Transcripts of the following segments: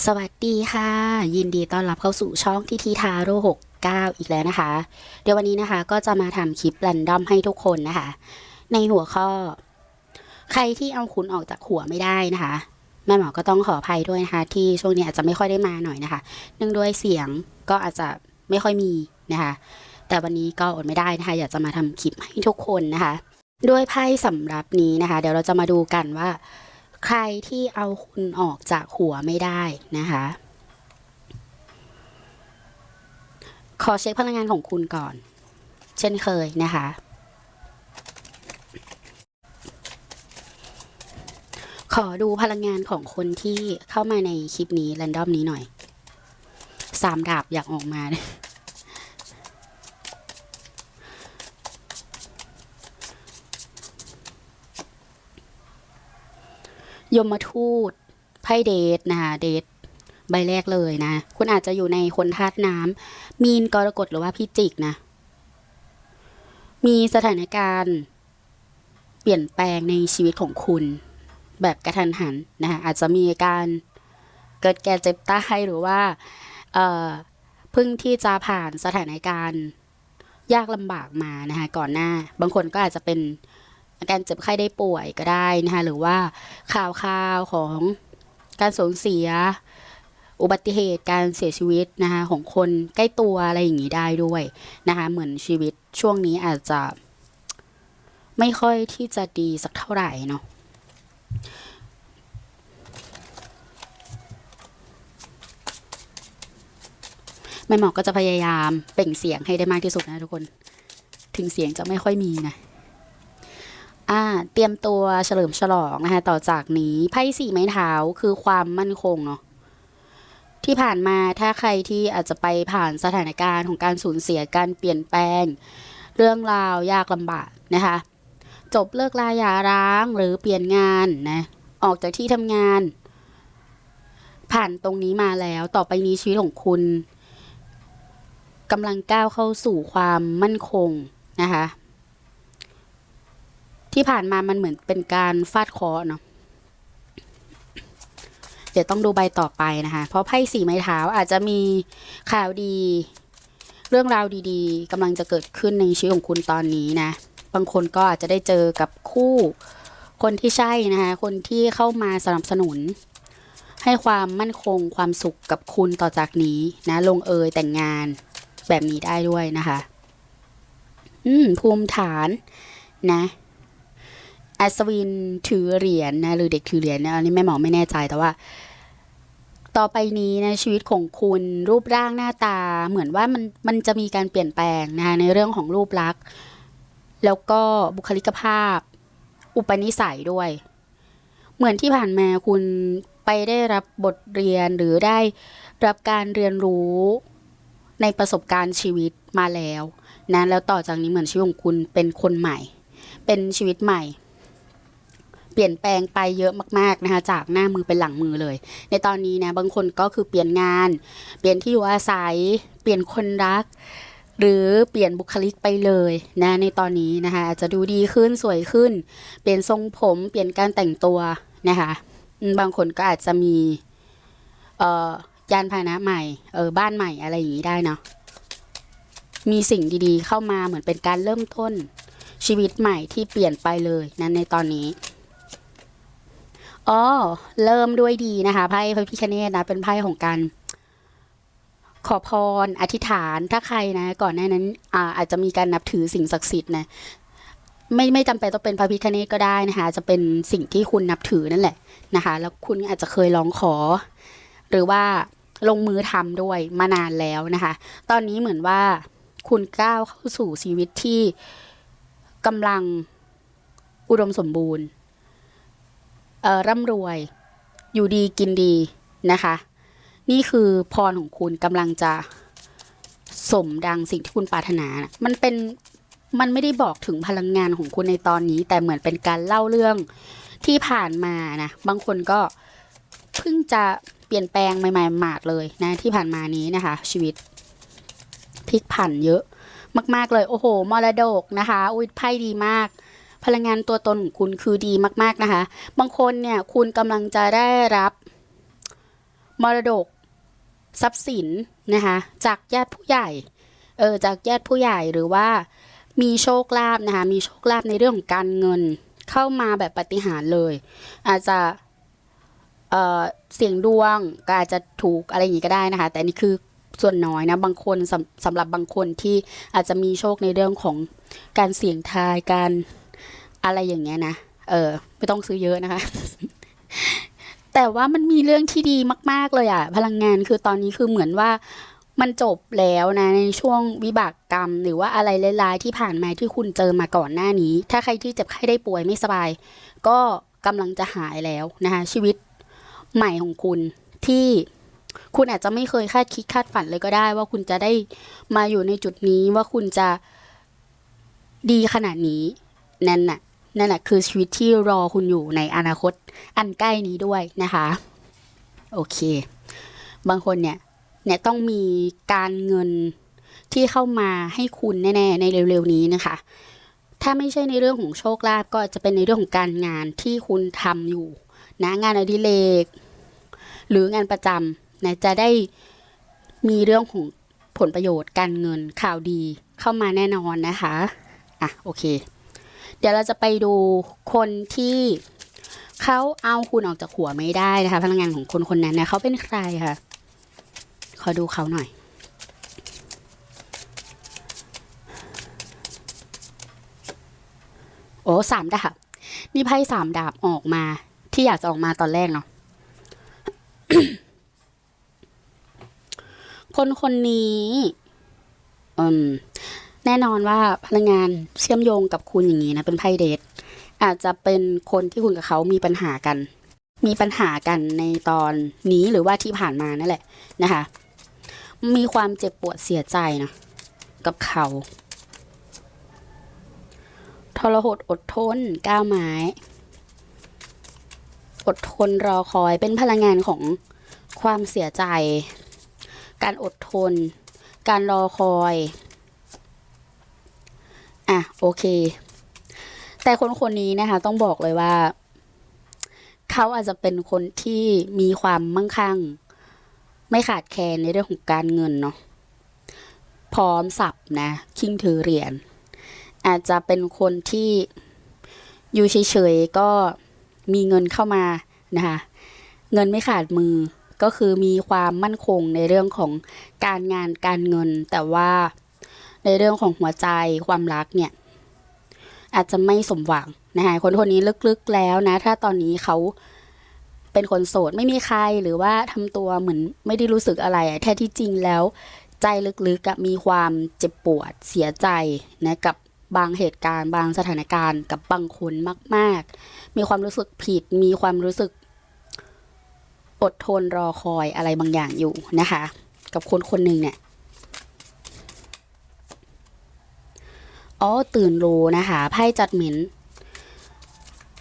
สวัสดีค่ะ ยินดีต้อนรับเข้าสู่ช่องทีทีทาโร่หกเก้าอีกแล้วนะคะ เดี๋ยววันนี้นะคะก็จะมาทำคลิปแรนดอมให้ทุกคนนะคะ ในหัวข้อ ใครที่เอาคุณออกจากหัวไม่ได้นะคะแม่หมอก็ต้องขออภัยด้วยนะคะ ที่ช่วงนี้อาจจะไม่ค่อยได้มาหน่อยนะคะ เนื่องด้วยเสียงก็อาจจะไม่ค่อยมีนะคะ แต่วันนี้ก็อดไม่ได้นะคะ อยากจะมาทำคลิปให้ทุกคนนะคะ ด้วยไพ่สำหรับนี้นะคะ เดี๋ยวเราจะมาดูกันว่า ใครที่เอาคุณออกจากหัวไม่ได้นะคะ ขอเช็คพลังงานของคุณก่อน เช่นเคยนะคะ ขอดูพลังงานของคนที่เข้ามาในคลิปนี้แรนดอมนี้หน่อย สามดาบอยากออกมาเลย ยมทูตไพ่เดทนะคะเดทใบแรกเลยนะ คุณอาจจะอยู่ในคนธาตุน้ำมีนกรกฎหรือว่าพิจิกนะ มีสถานการณ์ เปลี่ยนแปลงในชีวิตของคุณ แบบกระทันหันนะคะอาจจะมีการเกิดแก่เจ็บตายหรือว่าเเพิ่งที่จะผ่านสถานการณ์ ยากลำบากมานะคะก่อนหน้า บางคนก็อาจจะเป็น อาการเจ็บไข้ได้ป่วยก็ได้นะคะหรือว่าข่าวข่าวของการสูญเสีย อุบัติเหตุการเสียชีวิตนะคะของคนใกล้ตัวอะไรอย่างนี้ได้ด้วยนะคะเหมือนชีวิตช่วงนี้อาจจะ ไม่ค่อยที่จะดีสักเท่าไหร่เนาะแม่หมอก็จะพยายามเปล่งเสียงให้ได้มากที่สุดนะทุกคน ถึงเสียงจะไม่ค่อยมีนะ อ่าเตรียมตัวเฉลิมฉลองนะคะต่อจากนี้ไพ่สี่ไม้เท้าคือความมั่นคงเนาะที่ผ่านมาถ้าใครที่อาจจะไปผ่านสถานการณ์ของการสูญเสียการเปลี่ยนแปลง เรื่องราวยากลำบากนะคะ จบเลิกลาหย่าร้างหรือเปลี่ยนงานนะออกจากที่ทำงาน ผ่านตรงนี้มาแล้วต่อไปนี้ชีวิตของคุณกำลังก้าวเข้าสู่ความมั่นคงนะคะ ที่ผ่านมามันเหมือนเป็นการฟาดคอเนาะเดี๋ยวต้องดูใบต่อไปนะคะ เพราะไพ่สีไม้เท้าอาจจะมีข่าวดี เรื่องราวดีๆกำลังจะเกิดขึ้นในชีวิตของคุณตอนนี้นะ บางคนก็อาจจะได้เจอกับคู่คนที่ใช่นะคะ คนที่เข้ามาสนับสนุน ให้ความมั่นคงความสุขกับคุณต่อจากนี้นะ ลงเอยแต่งงานแบบนี้ได้ด้วยนะคะ อืม ภูมิฐานนะ อัศวินถือเหรียญนะหรือเด็กถือเหรียญนะอันนี้แม่หมอไม่แน่ใจแต่ว่า ต่อไปนี้ในะชีวิตของคุณรูปร่างหน้าตา เหมือนว่ามันมันจะมีการเปลี่ยนแปลงนะในเรื่องของรูปลักษณ์แล้วก็บุคลิกภาพ อุปนิสัยด้วย เหมือนที่ผ่านมาคุณไปได้รับบทเรียนหรือได้รับการเรียนรู้ในประสบการณ์ชีวิตมาแล้วนะแล้วต่อจากนี้เหมือนชีวิตของคุณเป็นคนใหม่ เป็นชีวิตใหม่ เปลี่ยนแปลงไปเยอะมากๆนะคะจากหน้ามือเป็นหลังมือเลย ในตอนนี้นะบางคนก็คือเปลี่ยนงาน เปลี่ยนที่อยู่อาศัย เปลี่ยนคนรัก หรือเปลี่ยนบุคลิกไปเลยนะในตอนนี้นะคะอาจจะดูดีขึ้นสวยขึ้น เปลี่ยนทรงผมเปลี่ยนการแต่งตัวนะคะบางคนก็อาจจะมีเอ่อยานพาหนะใหม่เออบ้านใหม่อะไรอย่างนี้ได้เนาะมีสิ่งดีๆ เข้ามาเหมือนเป็นการเริ่มต้นชีวิตใหม่ที่เปลี่ยนไปเลยนะในตอนนี้ อ๋อเริ่มด้วยดีนะคะไพ่พระพิคเนตนะเป็นไพ่ของการขอพรอธิษฐานถ้าใครนะ ก่อนหน้านั้นอาอาจจะมีการนับถือสิ่งศักดิ์สิทธิ์นะไม่ไม่จำเป็นต้องเป็นพระพิคเนตก็ได้นะคะ จะเป็นสิ่งที่คุณนับถือนั่นแหละนะคะ แล้วคุณอาจจะเคยร้องขอ หรือว่าลงมือทำด้วยมานานแล้วนะคะ ตอนนี้เหมือนว่าคุณก้าวเข้าสู่ชีวิตที่กำลังอุดมสมบูรณ์ ร่ำรวย อยู่ดีกินดีนะคะ นี่คือพรของคุณกำลังจะสมดังสิ่งที่คุณปรารถนานะมันเป็นมันไม่ได้บอกถึงพลังงานของคุณในตอนนี้ แต่เหมือนเป็นการเล่าเรื่องที่ผ่านมานะ บางคนก็เพิ่งจะเปลี่ยนแปลงใหม่ๆหมาดเลยนะ ที่ผ่านมานี้นะคะ ชีวิตพลิกผันเยอะมาก ๆ เลย โอ้โหมรดกนะคะ อุ้ยไพ่ดีมาก พลังงานตัวตนของคุณคือดีมากๆนะคะ บางคนเนี่ยคุณกำลังจะได้รับมรดกทรัพย์สินนะคะจากญาติผู้ใหญ่เออจากญาติผู้ใหญ่หรือว่ามีโชคลาภนะคะมีโชคลาภในเรื่องของการเงินเข้ามาแบบปฏิหารเลย อาจจะเอ่อเสี่ยงดวงก็อาจจะถูกอะไรอย่างนี้ก็ได้นะคะ แต่นนี่คือส่วนน้อยนะบางคนสำสำหรับบางคนที่อาจจะมีโชคในเรื่องของการเสี่ยงทายการ อะไรอย่างเงี้ยนะเออไม่ต้องซื้อเยอะนะคะ แต่ว่ามันมีเรื่องที่ดีมาก ๆเลยอะพลังงานคือตอนนี้คือเหมือนว่ามันจบแล้วนะในช่วงวิบากกรรม หรือว่าอะไรร้ายๆที่ผ่านมาที่คุณเจอมาก่อนหน้านี้ ถ้าใครที่เจ็บไข้ได้ป่วยไม่สบาย ก็กำลังจะหายแล้วนะคะชีวิตใหม่ของคุณที่คุณอาจจะไม่เคยคาดคิดคาดฝันเลยก็ได้ ว่าคุณจะได้มาอยู่ในจุดนี้ว่าคุณจะดีขนาดนี้นั่นน่ะ นั่นแหละคือชีวิตที่รอคุณอยู่ในอนาคตอันใกล้นี้ด้วยนะคะ โอเค บางคนเนี่ยเนี่ยต้องมีการเงินที่เข้ามาให้คุณแน่ ๆ ในเร็วๆนี้นะคะ ถ้าไม่ใช่ในเรื่องของโชคลาภก็จะเป็นในเรื่องของการงานที่คุณทำอยู่นะงานอดิเรกหรืองานประจำนะจะได้มีเรื่องของผลประโยชน์การเงินข่าวดีเข้ามาแน่นอนนะคะ อะ โอเค เดี๋ยวเราจะไปดูคนที่เขาเอาคุณออกจากหัวไม่ได้นะคะ พลังงานของคนคนนั้นนะเขาเป็นใครคะขอดูเขาหน่อย โอ้สามดาบนี่ไพ่สามดาบออกมา ที่อยากจะออกมาตอนแรกเนาะคนคนนี้ อืม แน่นอนว่าพลังงานเชื่อมโยงกับคุณอย่างนี้นะเป็นไพ่เดทอาจจะเป็นคนที่คุณกับเขามีปัญหากัน มีปัญหากันในตอนนี้หรือว่าที่ผ่านมานั่นแหละนะคะ มีความเจ็บปวดเสียใจนะกับเขาทรหดอดทนก้าวไม้อดทนรอคอยเป็นพลังงานของความเสียใจ การอดทน การรอคอย อะโอเค แต่คนคนนี้นะคะ ต้องบอกเลยว่า เขาอาจจะเป็นคนที่มีความมั่งคั่ง ไม่ขาดแคลนในเรื่องของการเงินเนาะพร้อมสับนะ คิงถือเหรียญอาจจะเป็นคนที่อยู่เฉยๆก็มีเงินเข้ามานะคะเงินไม่ขาดมือก็คือมีความมั่นคงในเรื่องของการงานการเงิน แต่ว่า ในเรื่องของหัวใจความรักเนี่ย อาจจะไม่สมหวังนะคะคนคนนี้ลึกๆแล้วนะ ถ้าตอนนี้เขาเป็นคนโสดไม่มีใครหรือว่าทำตัวเหมือนไม่ได้รู้สึกอะไรแท้ที่จริงแล้ว ใจลึกๆอะมีความเจ็บปวดเสียใจนะกับบางเหตุการณ์ บางสถานการณ์ กับบางคนมาก ๆ มีความรู้สึกผิด มีความรู้สึก อดทนรอคอยอะไรบางอย่างอยู่นะคะ กับคนคนหนึ่งเนี่ย อ๋อตื่นรู้นะคะไพ่จัดเหม็น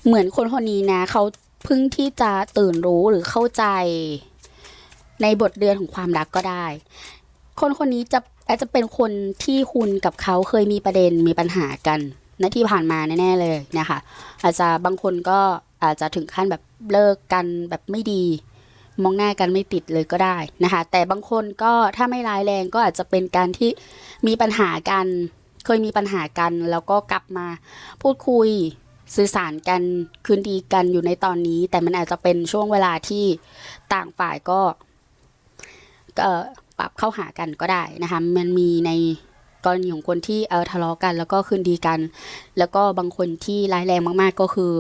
เหมือนคนคนนี้นะเขาเพิ่งที่จะตื่นรู้หรือเข้าใจ ในบทเรียนของความรักก็ได้ คนคนนี้จะอาจจะเป็นคนที่คุณกับเขาเคยมีประเด็นมีปัญหากันนะที่ผ่านมาแน่ๆเลยนะคะอาจจะบางคนก็อาจจะถึงขั้นแบบเลิกกันแบบไม่ดี มองหน้ากันไม่ติดเลยก็ได้นะคะ แต่บางคนก็ถ้าไม่ร้ายแรงก็อาจจะเป็นการที่มีปัญหากัน เคยมีปัญหากันแล้วก็กลับมาพูดคุยสื่อสารกันคืนดีกันอยู่ในตอนนี้ แต่มันอาจจะเป็นช่วงเวลาที่ต่างฝ่ายก็กปรับเข้าหากันก็ได้นะคะมันมีในกรณีของคนที่เออทะเลาะกัน แล้วก็คืนดีกัน แล้วก็บางคนที่ร้ายแรงมากๆก็คือ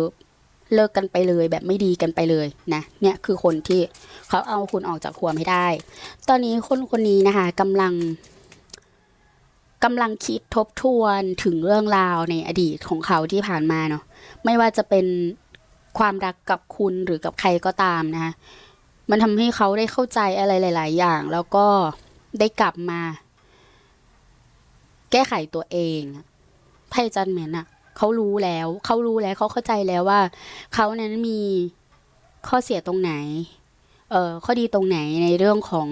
เลิกกันไปเลยแบบไม่ดีกันไปเลยนะเนี่ยคือคนที่เขาเอาคุณออกจากหัวไม่ได้ ตอนนี้คนคนนี้นะคะกำลัง กำลังคิดทบทวนถึงเรื่องราวในอดีตของเขาที่ผ่านมาเนาะไม่ว่าจะเป็นความรักกับคุณหรือกับใครก็ตามนะคะมันทำให้เขาได้เข้าใจอะไรหลาย ๆ อย่าง แล้วก็ได้กลับมา แก้ไขตัวเองไพ่จันเหมือนอะเขารู้แล้ว เขารู้แล้วเขาเข้าใจแล้วว่า เขานั้นมีข้อเสียตรงไหน เอ่อข้อดีตรงไหนในเรื่องของ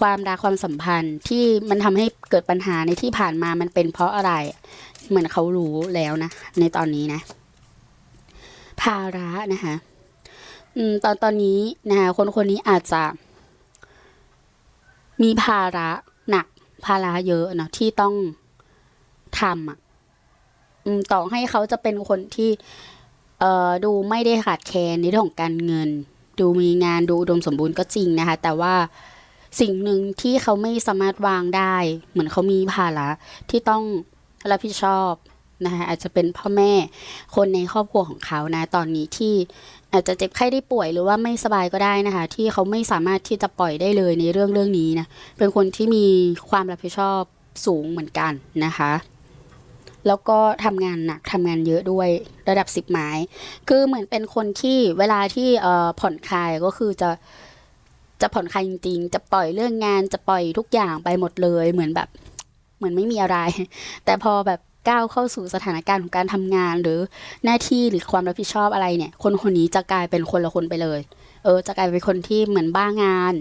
ความรักความสัมพันธ์ที่มันทำให้เกิดปัญหาในที่ผ่านมามันเป็นเพราะอะไร เหมือนเขารู้แล้วนะ ในตอนนี้นะ ภาระนะคะอืมตอนตอนนี้นะคะคนคนนี้อาจจะ มีภาระหนัก ภาระเยอะเนาะที่ต้องทำอะต่อให้เขาจะเป็นคนที่ เอ่อดูไม่ได้ขาดแคลนในเรื่องของการเงิน ดูมีงานดูอุดมสมบูรณ์ก็จริงนะคะ แต่ว่า สิ่งหนึ่งที่เขาไม่สามารถวางได้ เหมือนเขามีภาระที่ต้องรับผิดชอบนะคะอาจจะเป็นพ่อแม่คนในครอบครัวของเขานะ ตอนนี้ที่อาจจะเจ็บไข้ได้ป่วยหรือว่าไม่สบายก็ได้นะคะ ที่เขาไม่สามารถที่จะปล่อยได้เลยในเรื่องเรื่องนี้นะเป็นคนที่มีความรับผิดชอบสูงเหมือนกันนะคะ แล้วก็ทำงานหนักทำงานเยอะด้วยระดับสิบไม้ คือเหมือนเป็นคนที่เวลาที่ผ่อนคลายก็คือจะ จะผ่อนคลายจริงๆ จะปล่อยเรื่องงานจะปล่อยทุกอย่างไปหมดเลย เหมือนแบบเหมือนไม่มีอะไร แต่พอแบบก้าวเข้าสู่สถานการณ์ของการทำงานหรือหน้าที่หรือความรับผิดชอบอะไรเนี่ย คนคนนี้จะกลายเป็นคนละคนไปเลย เออ จะกลายเป็นคนที่เหมือนบ้างาน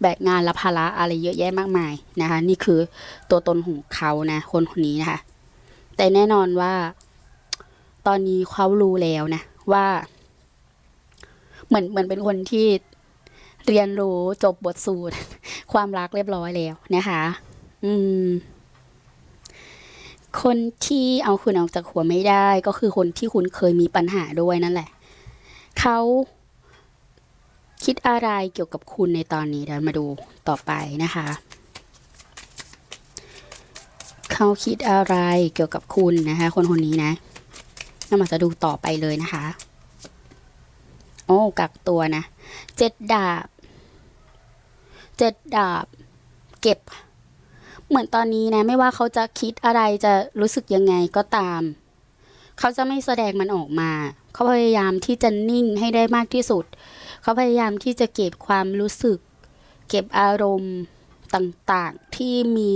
แบกงานและภาระอะไรเยอะแยะมากมายนะคะ นี่คือตัวตนของเขานะ คนคนนี้นะคะ แต่แน่นอนว่า ตอนนี้เขารู้แล้วนะว่า เหมือนเหมือนเป็นคนที่ เรียนรู้จบบทสูตร ความรักเรียบร้อยแล้วนะคะ อืม คนที่เอาคุณออกจากหัวไม่ได้ ก็คือคนที่คุณเคยมีปัญหาด้วยนั่นแหละ เขาคิดอะไรเกี่ยวกับคุณในตอนนี้เดี๋ยวมาดูต่อไปนะคะ เขาคิดอะไรเกี่ยวกับคุณนะคะ คนคนนี้นะเรามาจะดูต่อไปเลยนะคะ อ้กักตัวนะเจ็ดดาบเจ็ดดาบ เก็บ เหมือนตอนนี้นะ ไม่ว่าเขาจะคิดอะไรจะรู้สึกยังไงก็ตาม เขาจะไม่แสดงมันออกมา เขาพยายามที่จะนิ่งให้ได้มากที่สุด เขาพยายามที่จะเก็บความรู้สึก เก็บอารมณ์ต่างๆที่มี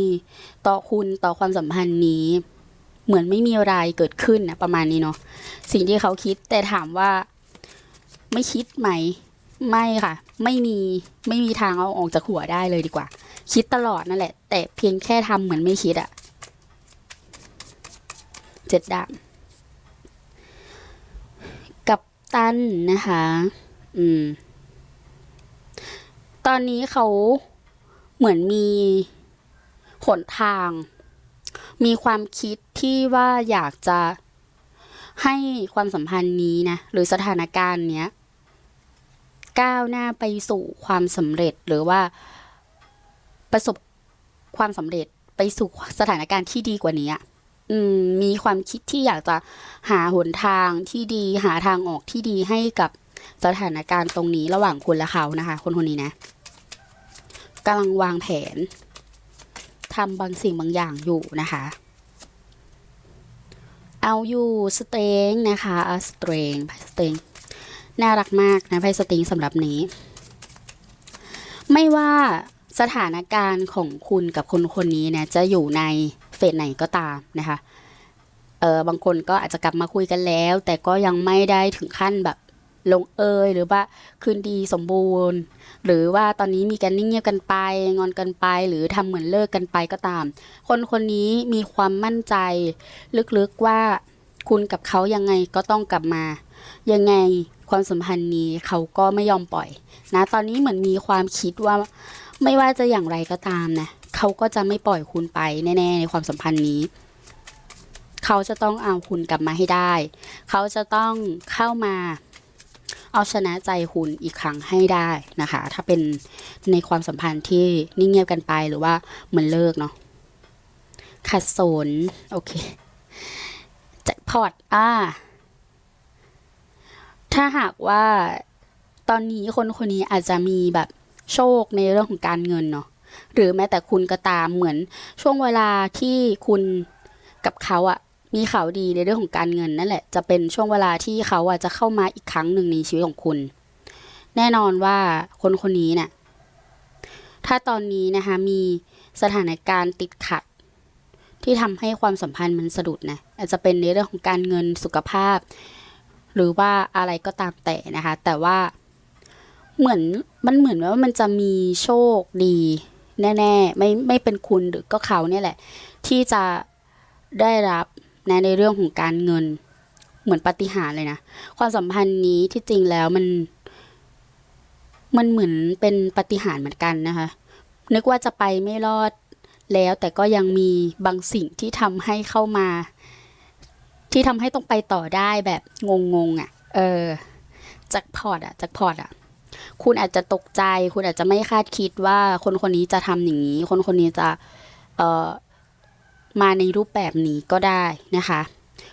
ต่อคุณต่อความสัมพันธ์นี้ เหมือนไม่มีอะไรเกิดขึ้นนะประมาณนี้เนาะสิ่งที่เขาคิดแต่ถามว่า ไม่คิดไหม ไม่ค่ะ ไม่มีไม่มีทางเอาออกจากหัวได้เลยดีกว่า คิดตลอดนั่นแหละ แต่เพียงแค่ทำเหมือนไม่คิดอะเจ็ดดาบกับตันนะคะ อืม ตอนนี้เขาเหมือนมีหนทาง มีความคิดที่ว่าอยากจะให้ความสัมพันธ์นี้นะ หรือสถานการณ์เนี้ย ก้าวหน้าไปสู่ความสำเร็จหรือว่าประสบความสำเร็จไปสู่สถานการณ์ที่ดีกว่านี้อะอืมมีความคิดที่อยากจะหาหนทางที่ดีหาทางออกที่ดีให้กับสถานการณ์ตรงนี้ระหว่างคุณและเขานะคะ คนคนนี้นะกำลังวางแผนทำบางสิ่งบางอย่างอยู่นะคะ เอาอยู่สเตงนะคะสเตงสเตง น่ารักมากนะไพ่สเตงสำหรับนี้ ไม่ว่าสถานการณ์ของคุณกับคนคนนี้เนี่ยจะอยู่ในเฟสไหนก็ตามนะคะเออบางคนก็อาจจะกลับมาคุยกันแล้ว แต่ก็ยังไม่ได้ถึงขั้นแบบลงเอยหรือว่าคืนดีสมบูรณ์ หรือว่าตอนนี้มีการนิ่งเงียบกันไปงอนกันไป หรือทำเหมือนเลิกกันไปก็ตาม คนคนนี้มีความมั่นใจ ลึกๆว่าคุณกับเขายังไงก็ต้องกลับมา ยังไง ความสัมพันธ์นี้เขาก็ไม่ยอมปล่อย นะ ตอนนี้เหมือนมีความคิดว่าไม่ว่าจะอย่างไรก็ตามนะเขาก็จะไม่ปล่อยคุณไปแน่ ๆ ในความสัมพันธ์นี้ เขาจะต้องเอาคุณกลับมาให้ได้ เขาจะต้องเข้ามา เอาชนะใจคุณอีกครั้งให้ได้นะคะ ถ้าเป็นในความสัมพันธ์ที่นิ่งเงียบกันไปหรือว่าเหมือนเลิกเนาะขัดสนโอเคแจ็คพอตอ่า ถ้าหากว่าตอนนี้คนคนนี้อาจจะมีแบบโชคในเรื่องของการเงินเนาะหรือแม้แต่คุณก็ตามเหมือนช่วงเวลาที่คุณกับเขาอะมีข่าวดีในเรื่องของการเงินนั่นแหละ จะเป็นช่วงเวลาที่เขาอะจะเข้ามาอีกครั้งหนึ่งในชีวิตของคุณ แน่นอนว่าคนคนนี้เนี่ยถ้าตอนนี้นะคะมีสถานการณ์ติดขัด ที่ทำให้ความสัมพันธ์มันสะดุดนะอาจจะเป็นในเรื่องของการเงินสุขภาพ หรือว่าอะไรก็ตามแต่นะคะ แต่ว่าเหมือนมันเหมือนว่ามันจะมีโชคดี แน่ๆไม่ไม่เป็นคุณหรือก็เขาเนี่ยแหละ ที่จะได้รับนะในเรื่องของการเงิน เหมือนปฏิหารเลยนะ ความสัมพันธ์นี้ที่จริงแล้วมัน มันเหมือนเป็นปฏิหารเหมือนกันนะคะ นึกว่าจะไปไม่รอดแล้วแต่ก็ยังมีบางสิ่งที่ทำให้เข้ามา ที่ทำให้ต้องไปต่อได้แบบงงๆอะ เออจากพอร์ตอะจากพอร์ตอะ คุณอาจจะตกใจ คุณอาจจะไม่คาดคิดว่าคนคนนี้จะทำอย่างนี้ คนคนนี้จะเอ่อมาในรูปแบบนี้ก็ได้นะคะ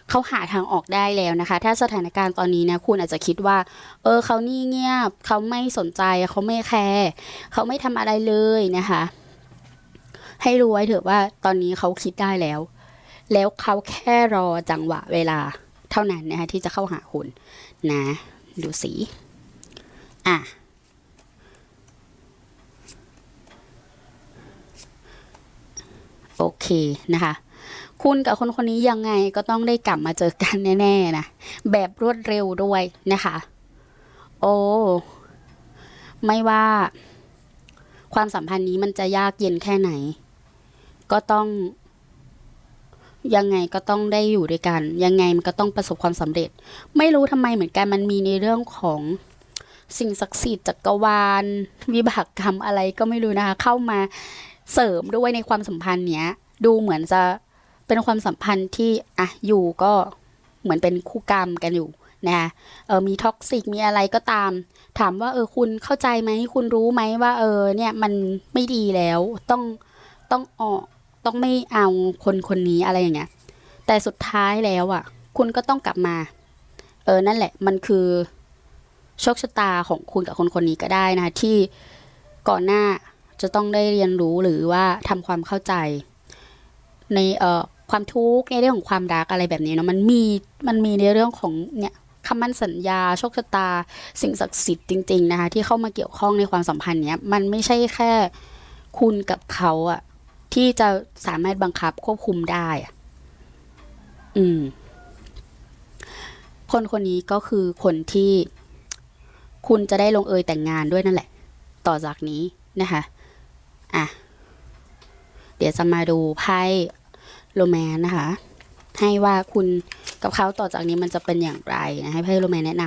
เขาหาทางออกได้แล้วนะคะ ถ้าสถานการณ์ตอนนี้นะคุณอาจจะคิดว่า เออเขานี่เงียบเขาไม่สนใจเขาไม่แคร์เขาไม่ทำอะไรเลยนะคะ ให้รู้ไว้เถอะว่าตอนนี้เขาคิดได้แล้ว แล้วเขาแค่รอจังหวะเวลาเท่านั้นนะคะที่จะเข้าหาคุณนะ ดูสีอะโอเคนะคะคุณกับคนคนนี้ยังไงก็ต้องได้กลับมาเจอกันแน่ๆนะแบบรวดเร็วด้วยนะคะ โอ้ไม่ว่าความสัมพันธ์นี้มันจะยากเย็นแค่ไหน ก็ต้อง ยังไงก็ต้องได้อยู่ด้วยกัน ยังไงมันก็ต้องประสบความสำเร็จ ไม่รู้ทำไมเหมือนกันมันมีในเรื่องของสิ่งศักดิ์สิทธิ์จักรวาล วิบากกรรมอะไรก็ไม่รู้นะคะ เข้ามาเสริมด้วยในความสัมพันธ์เนี้ย ดูเหมือนจะเป็นความสัมพันธ์ที่อะอยู่ก็เหมือนเป็นคู่กรรมกันอยู่นะคะเออมีท็อกซิกมีอะไรก็ตาม ถามว่าเออคุณเข้าใจไหมคุณรู้ไหมว่า เออเนี่ยมันไม่ดีแล้วต้องต้องออก ต้องไม่เอาคนคนนี้อะไรอย่างเงี้ย แต่สุดท้ายแล้วอะ คุณก็ต้องกลับมา เออนั่นแหละ มันคือโชคชะตาของคุณกับคนคนนี้ก็ได้นะ ที่ก่อนหน้าจะต้องได้เรียนรู้หรือว่าทำความเข้าใจ ในเอ่อความทุกข์ในเรื่องของความรักอะไรแบบนี้เนาะมันมีมันมีในเรื่องของเนี่ยคำมั่นสัญญาโชคชะตา สิ่งศักดิ์สิทธิ์จริง ๆ นะคะ ที่เข้ามาเกี่ยวข้องในความสัมพันธ์เนี้ย มันไม่ใช่แค่คุณกับเขาอะ ที่จะสามารถบังคับควบคุมได้ อืม คนคนนี้ก็คือคนที่คุณจะได้ลงเอยแต่งงานด้วยนั่นแหละ ต่อจากนี้นะคะ อะ เดี๋ยวจะมาดูไพ่โรแมนนะคะ ให้ว่าคุณกับเขาต่อจากนี้มันจะเป็นอย่างไรนะให้ไพ่โรแมนแนะน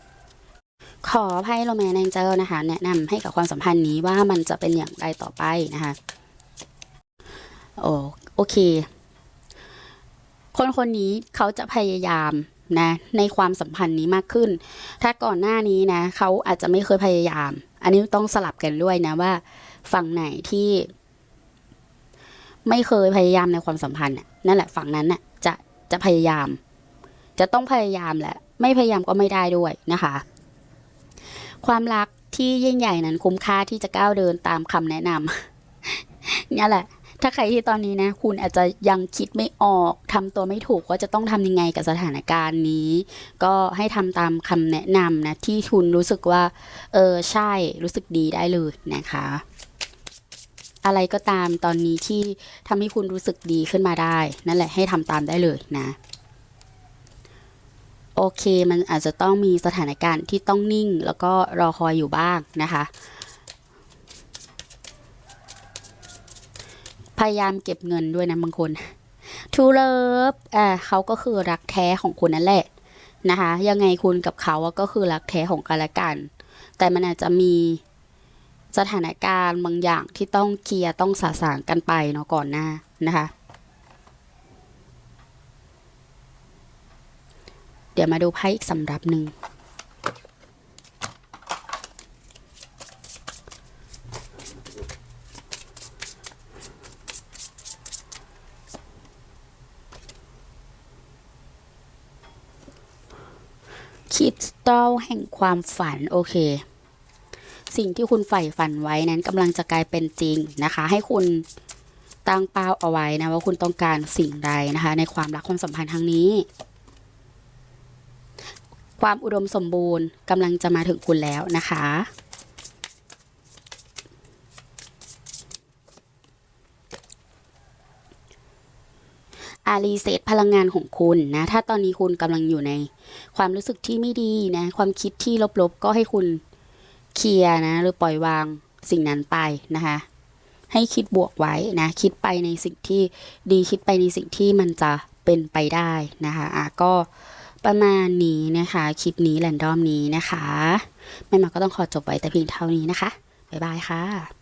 ำขอไพ่โรแมนแองเจลนะคะ แนะนำให้กับความสัมพันธ์นี้ว่ามันจะเป็นอย่างไรต่อไปนะคะ โอโอเค คนคนนี้เขาจะพยายามนะ ในความสัมพันธ์นี้มากขึ้น ถ้าก่อนหน้านี้นะเขาอาจจะไม่เคยพยายาม อันนี้ต้องสลับกันด้วยนะว่าฝั่งไหนที่ ไม่เคยพยายามในความสัมพันธ์นั่นแหละฝั่งนั้นน่ะจะจะพยายาม จะต้องพยายามแหละ ไม่พยายามก็ไม่ได้ด้วยนะคะ ความรักที่ยิ่งใหญ่นั้นคุ้มค่าที่จะก้าวเดินตามคำแนะนำนี่แหละ ถ้าใครที่ตอนนี้นะ คุณอาจจะยังคิดไม่ออกทำตัวไม่ถูกว่าจะต้องทำยังไงกับสถานการณ์นี้ ก็ให้ทำตามคำแนะนำนะ ที่คุณรู้สึกว่า เออ ใช่รู้สึกดีได้เลยนะคะ อะไรก็ตามตอนนี้ที่ทำให้คุณรู้สึกดีขึ้นมาได้ นั่นแหละให้ทำตามได้เลยนะโอเค มันอาจจะต้องมีสถานการณ์ที่ต้องนิ่ง แล้วก็รอคอยอยู่บ้างนะคะ พยายามเก็บเงินด้วยนะบางคนทูเลิฟอ่าเขาก็คือรักแท้ของคุณนั่นแหละนะคะ ยังไงคุณกับเขาก็คือรักแท้ของกันและกัน แต่มันอาจจะมีสถานการณ์บางอย่างที่ต้องเคลียร์ต้องสาสางกันไปเนาะก่อนหน้านะคะเดี๋ยวมาดูไพ่อีกสำรับหนึ่ง คริสตัลแห่งความฝันโอเค สิ่งที่คุณใฝ่ฝันไว้นั้นกำลังจะกลายเป็นจริงนะคะ ให้คุณตั้งเป้าเอาไว้นะว่าคุณต้องการสิ่งใดนะคะ ในความรักความสัมพันธ์ครั้งนี้ ความอุดมสมบูรณ์กำลังจะมาถึงคุณแล้วนะคะ รีเซตพลังงานของคุณนะ ถ้าตอนนี้คุณกำลังอยู่ในความรู้สึกที่ไม่ดีนะ ความคิดที่ลบๆ ก็ให้คุณเคลียร์นะ หรือปล่อยวางสิ่งนั้นไปนะคะ ให้คิดบวกไว้นะ คิดไปในสิ่งที่ดีคิดไปในสิ่งที่มันจะเป็นไปได้นะคะอะก็ประมาณนี้นะคะ คลิปนี้แรนดอมนี้นะคะไม่มาก็ต้องขอจบไว้แต่เพียงเท่านี้นะคะ บ๊ายบายค่ะ